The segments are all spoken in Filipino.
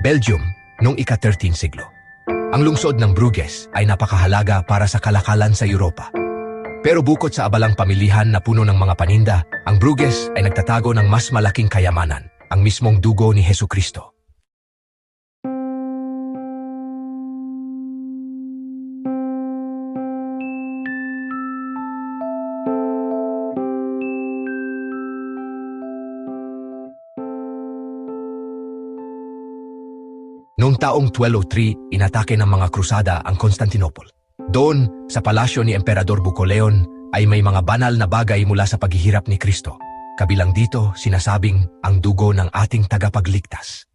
Belgium, noong ika-13 siglo. Ang lungsod ng Bruges ay napakahalaga para sa kalakalan sa Europa. Pero bukod sa abalang pamilihan na puno ng mga paninda, ang Bruges ay nagtatago ng mas malaking kayamanan, ang mismong dugo ni Heso Kristo. Noong taong 1203, inatake ng mga krusada ang Constantinople. Doon, sa palasyo ni Emperador Bucoleon, ay may mga banal na bagay mula sa paghihirap ni Kristo. Kabilang dito, sinasabing ang dugo ng ating tagapagligtas.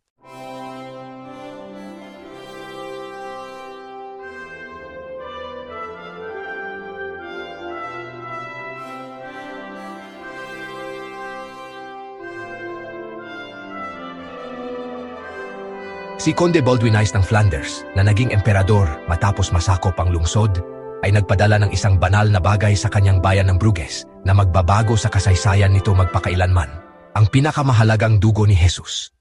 Si Conde Baldwinais ng Flanders, na naging emperador matapos masakop ang lungsod, ay nagpadala ng isang banal na bagay sa kanyang bayan ng Bruges na magbabago sa kasaysayan nito magpakailanman, ang pinakamahalagang dugo ni Jesus.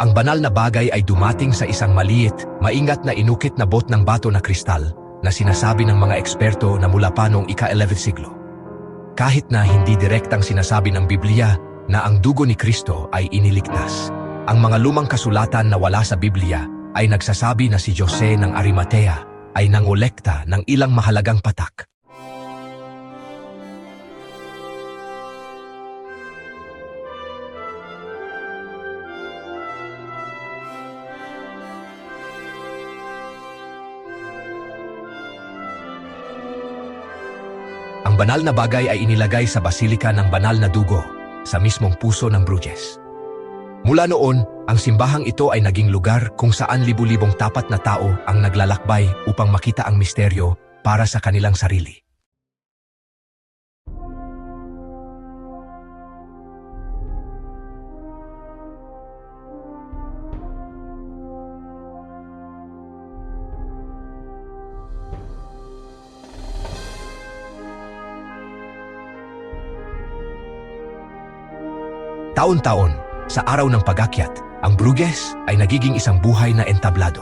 Ang banal na bagay ay dumating sa isang maliit, maingat na inukit na bot ng bato na kristal na sinasabi ng mga eksperto na mula pa noong ika-11 siglo. Kahit na hindi direktang sinasabi ng Biblia na ang dugo ni Kristo ay iniligtas, ang mga lumang kasulatan na wala sa Biblia ay nagsasabi na si Jose ng Arimatea ay nangolekta ng ilang mahalagang patak. Banal na bagay ay inilagay sa basilika ng banal na dugo sa mismong puso ng Bruges. Mula noon, ang simbahang ito ay naging lugar kung saan libu-libong tapat na tao ang naglalakbay upang makita ang misteryo para sa kanilang sarili. Taon-taon, sa araw ng pagakyat, ang Bruges ay nagiging isang buhay na entablado.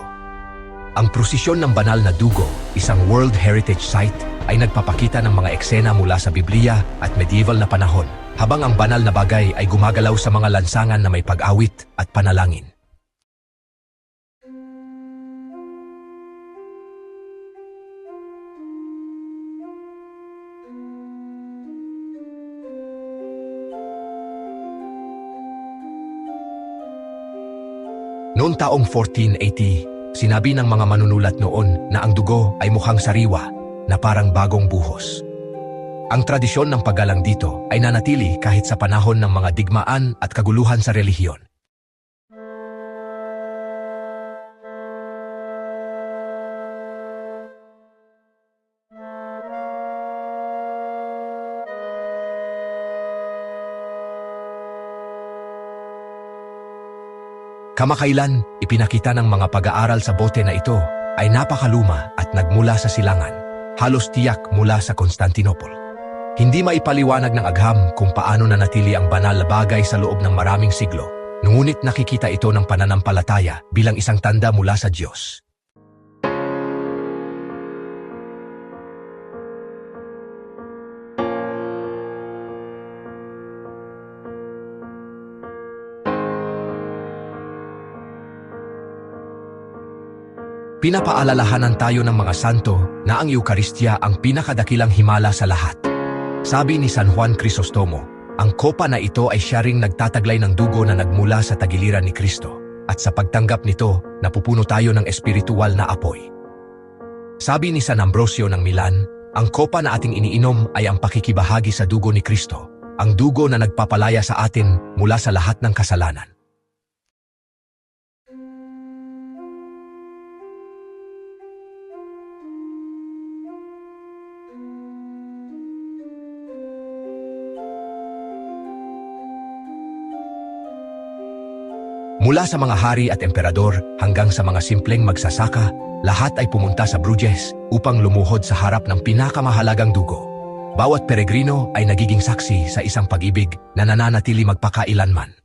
Ang prosesyon ng banal na dugo, isang World Heritage Site, ay nagpapakita ng mga eksena mula sa Biblia at medieval na panahon, habang ang banal na bagay ay gumagalaw sa mga lansangan na may pag-awit at panalangin. Noong taong 1480, sinabi ng mga manunulat noon na ang dugo ay mukhang sariwa na parang bagong buhos. Ang tradisyon ng paggalang dito ay nanatili kahit sa panahon ng mga digmaan at kaguluhan sa relihiyon. Kamakailan, ipinakita ng mga pag-aaral sa bote na ito ay napakaluma at nagmula sa silangan, halos tiyak mula sa Constantinople. Hindi maipaliwanag ng agham kung paano nanatili ang banal na bagay sa loob ng maraming siglo, ngunit nakikita ito ng pananampalataya bilang isang tanda mula sa Diyos. Pinapaalalahanan tayo ng mga santo na ang Eukaristya ang pinakadakilang himala sa lahat. Sabi ni San Juan Crisostomo, ang kopa na ito ay siya ring nagtataglay ng dugo na nagmula sa tagiliran ni Kristo at sa pagtanggap nito, napupuno tayo ng espiritual na apoy. Sabi ni San Ambrosio ng Milan, ang kopa na ating iniinom ay ang pakikibahagi sa dugo ni Kristo, ang dugo na nagpapalaya sa atin mula sa lahat ng kasalanan. Mula sa mga hari at emperador hanggang sa mga simpleng magsasaka, lahat ay pumunta sa Bruges upang lumuhod sa harap ng pinakamahalagang dugo. Bawat peregrino ay nagiging saksi sa isang pag-ibig na nananatili magpakailanman.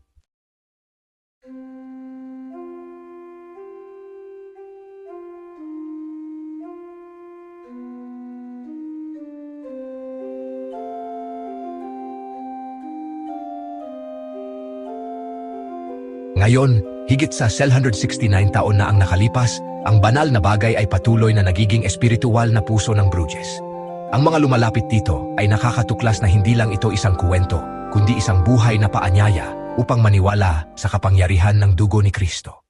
Ngayon, higit sa 169 taon na ang nakalipas, ang banal na bagay ay patuloy na nagiging espiritual na puso ng Bruges. Ang mga lumalapit dito ay nakakatuklas na hindi lang ito isang kuwento, kundi isang buhay na paanyaya upang maniwala sa kapangyarihan ng dugo ni Kristo.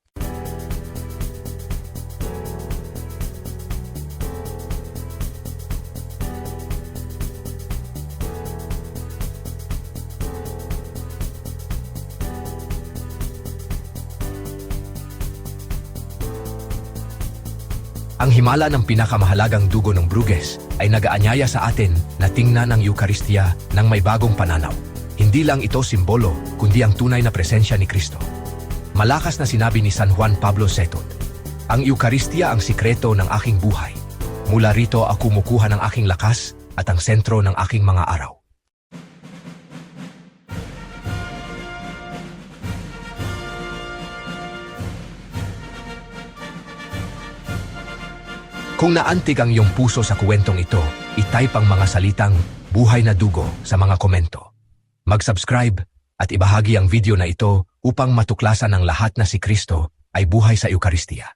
Ang himala ng pinakamahalagang dugo ng Bruges ay nagaanyaya sa atin na tingnan ang Eukaristiya ng may bagong pananaw. Hindi lang ito simbolo, kundi ang tunay na presensya ni Kristo. Malakas na sinabi ni San Juan Pablo II, Ang Eukaristiya ang sikreto ng aking buhay. Mula rito ako kumukuha ng aking lakas at ang sentro ng aking mga araw. Kung naantig ang iyong puso sa kuwentong ito, itype ang mga salitang buhay na dugo sa mga komento. Mag-subscribe at ibahagi ang video na ito upang matuklasan ng lahat na si Kristo ay buhay sa Eukaristiya.